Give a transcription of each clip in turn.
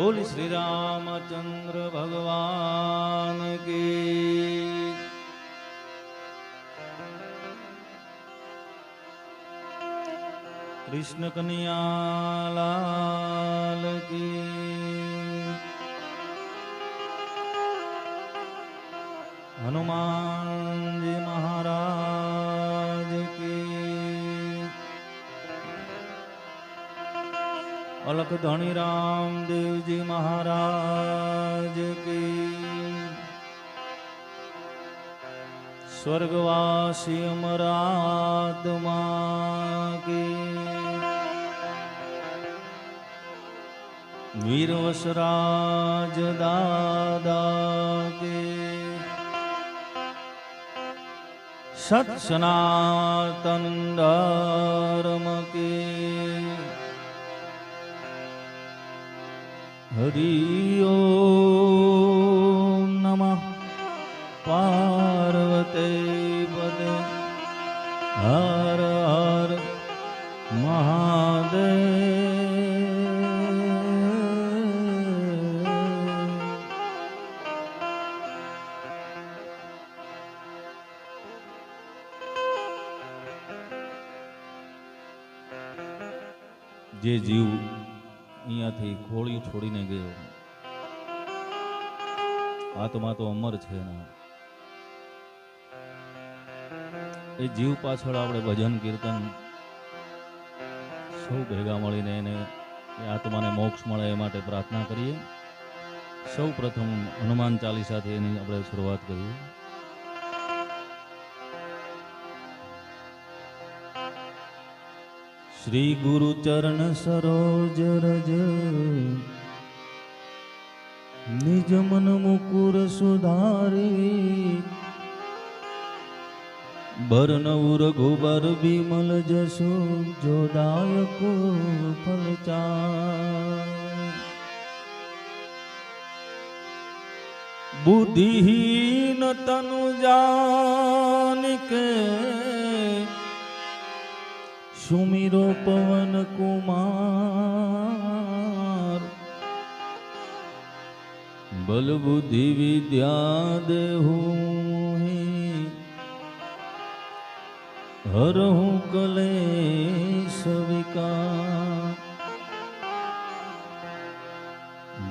બોલ શ્રી રામચંદ્ર ભગવાન કી. કૃષ્ણ કનૈયા લાલ કી. હનુમાનજી અલખ ધણી રામદેવજી મહારાજ કી. સ્વર્ગવાસી અમરાત્મા કી. વીરવસરાજ દાદા કે. સત ધર્મ કે. હરિ ઓમ તો અમર છે ના એ જીવ પાછળ આપણે ભજન, કીર્તન સૌ ભેગા મળીને એને એ આત્માને મોક્ષ મળે એ માટે પ્રાર્થના કરીએ. સૌ પ્રથમ હનુમાન ચાલીસાથી એની આપણે શરૂઆત કરીએ. શ્રી ગુરુ ચરણ સરોજ રજ નિજ મન મુકુર સુધારી. બરનઉર ગોબર બિમલ જશો જોદાયકો ફલચાર બુદ્ધિહીન તનુ જાનિકે સુમિરો પવન કુમાર. બલ બુદ્ધિ વિદ્યા દેહુ હરહું કલે સવિકા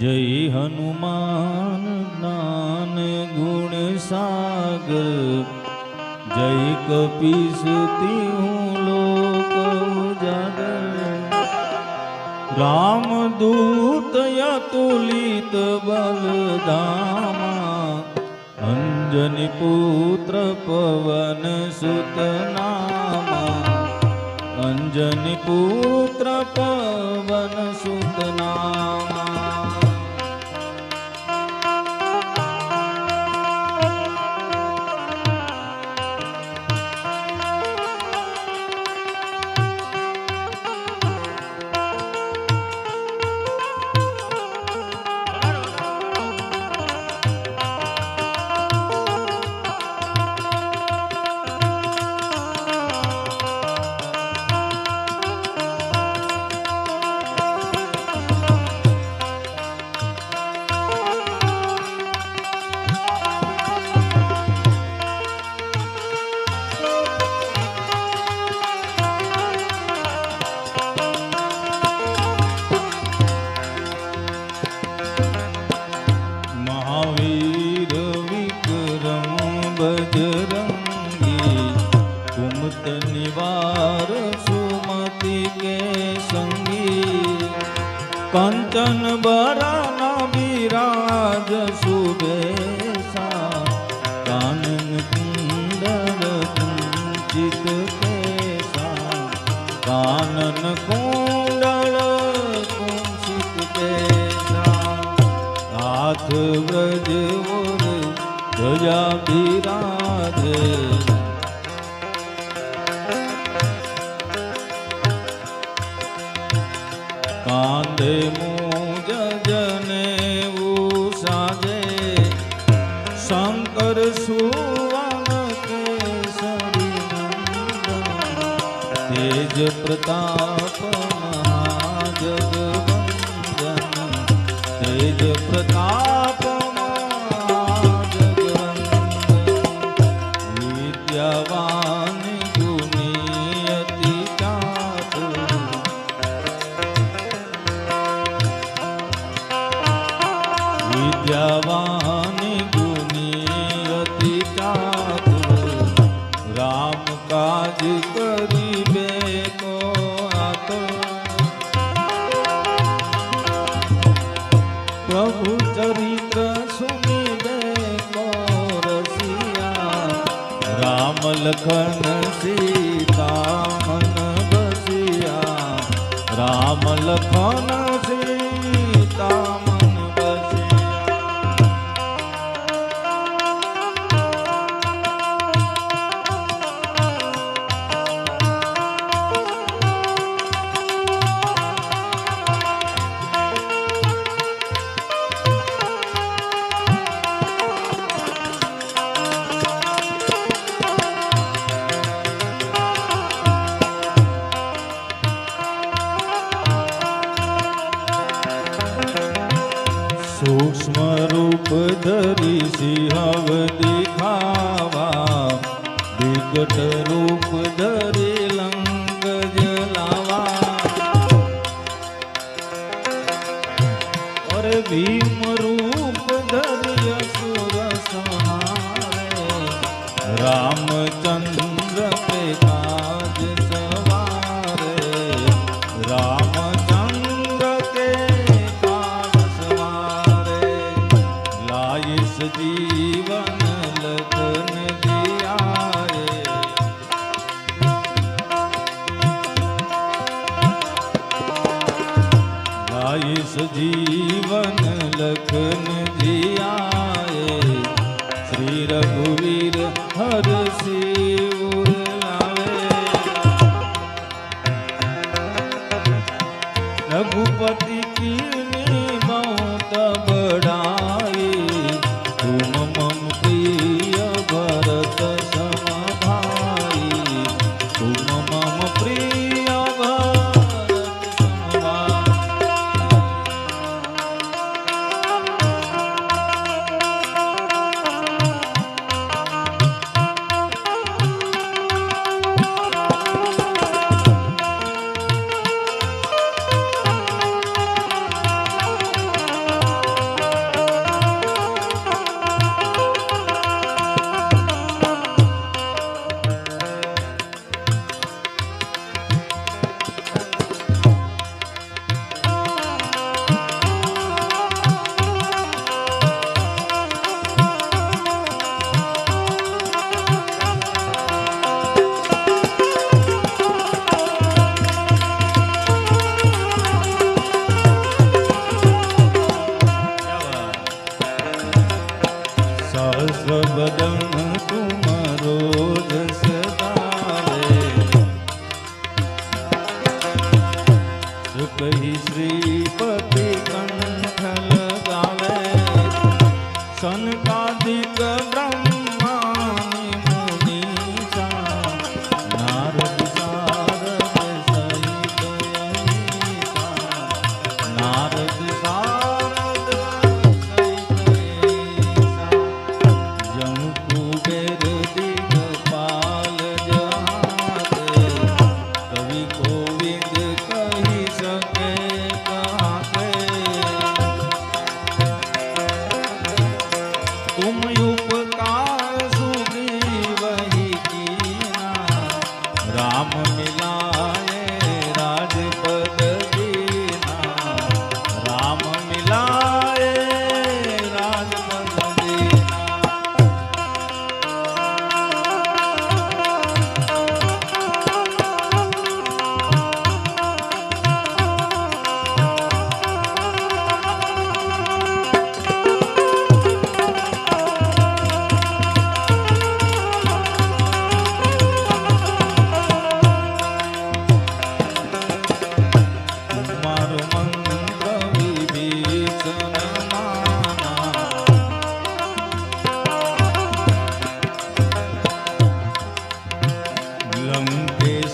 જય હનુમાન જ્ઞાન ગુણ સાગર. જય કપીસતી રામદૂત યતુલિત બલદામા અંજની પુત્ર પવન સુતનામા અંજની પુત્ર પવન કંચન બરાના વિરાજ સુબેસા તેજ પ્રતાપ મહાજગવંદન. તેજ પ્રતાપમાં લખન સીતા મન બસિયા રામ લખન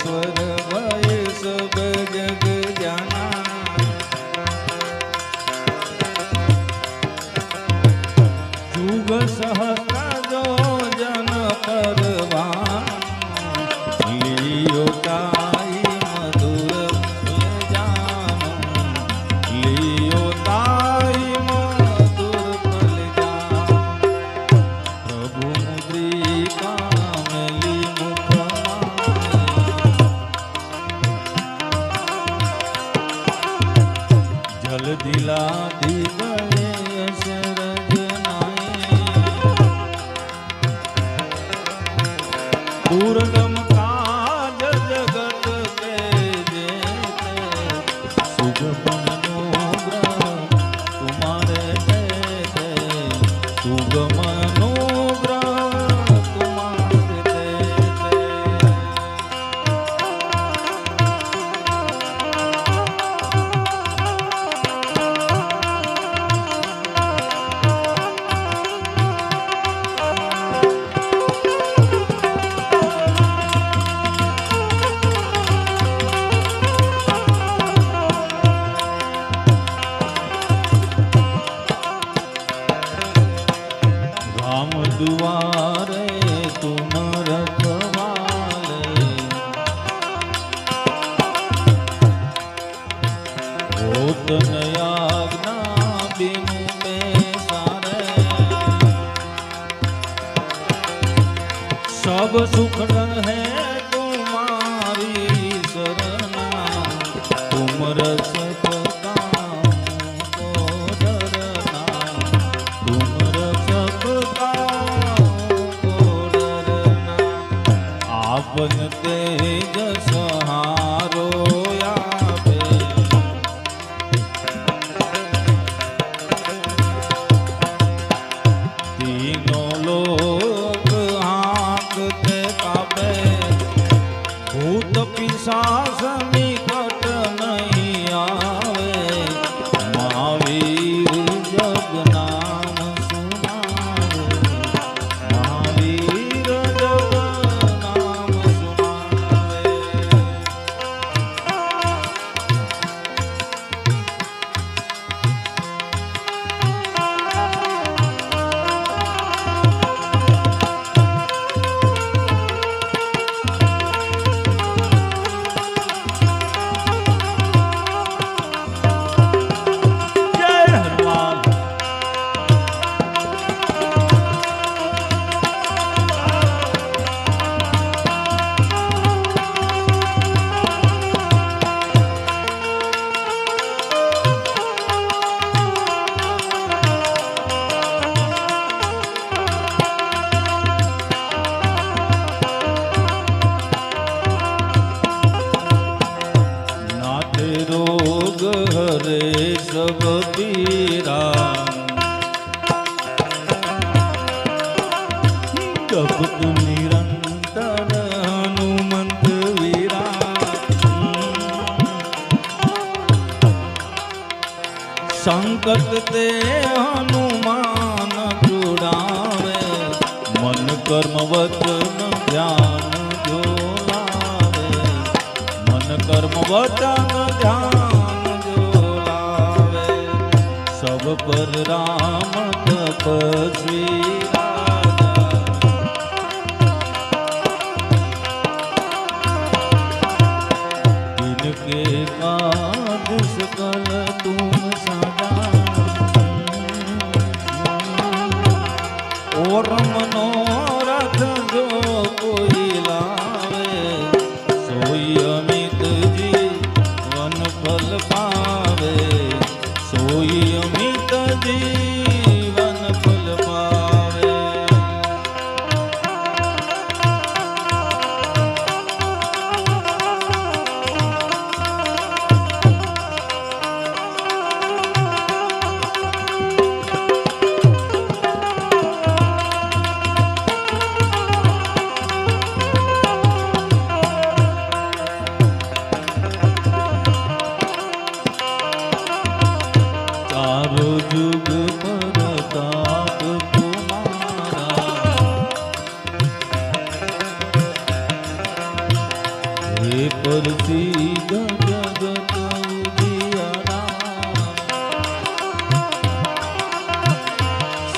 सुर आपन तेज सहा પર રામ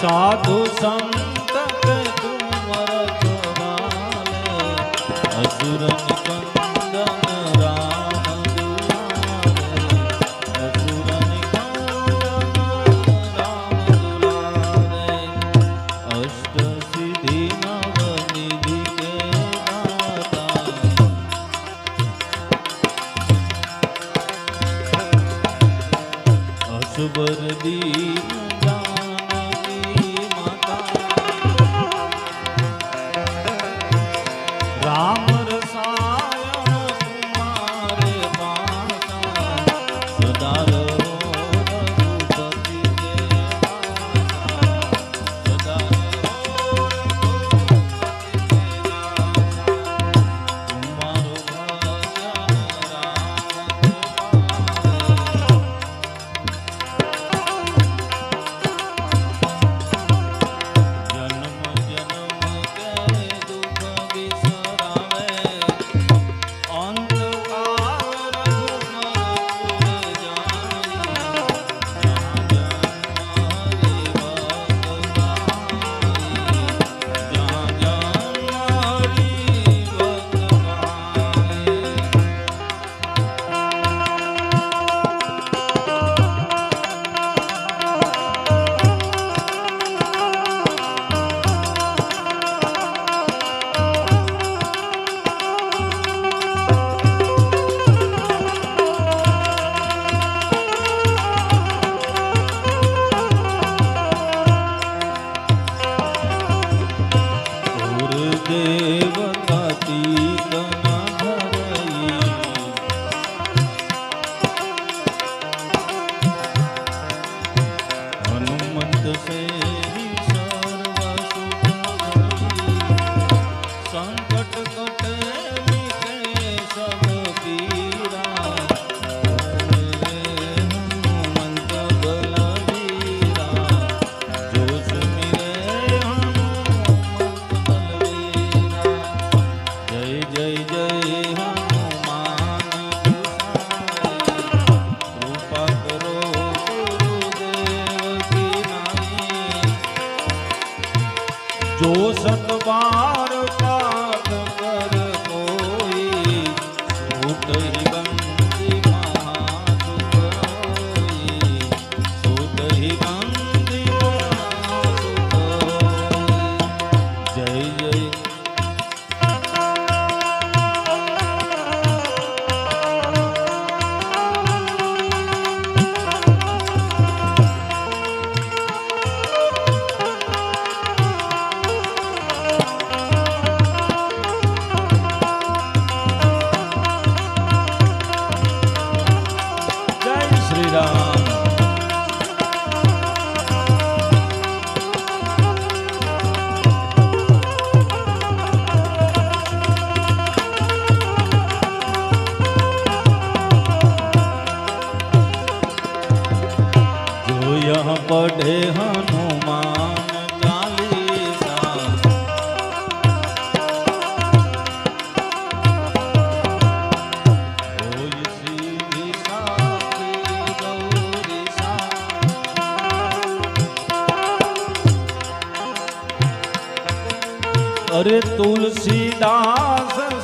સાધુ સંત તુમર ચોરાલ અસુરની જો સતવાર અરે તુલસીદાસ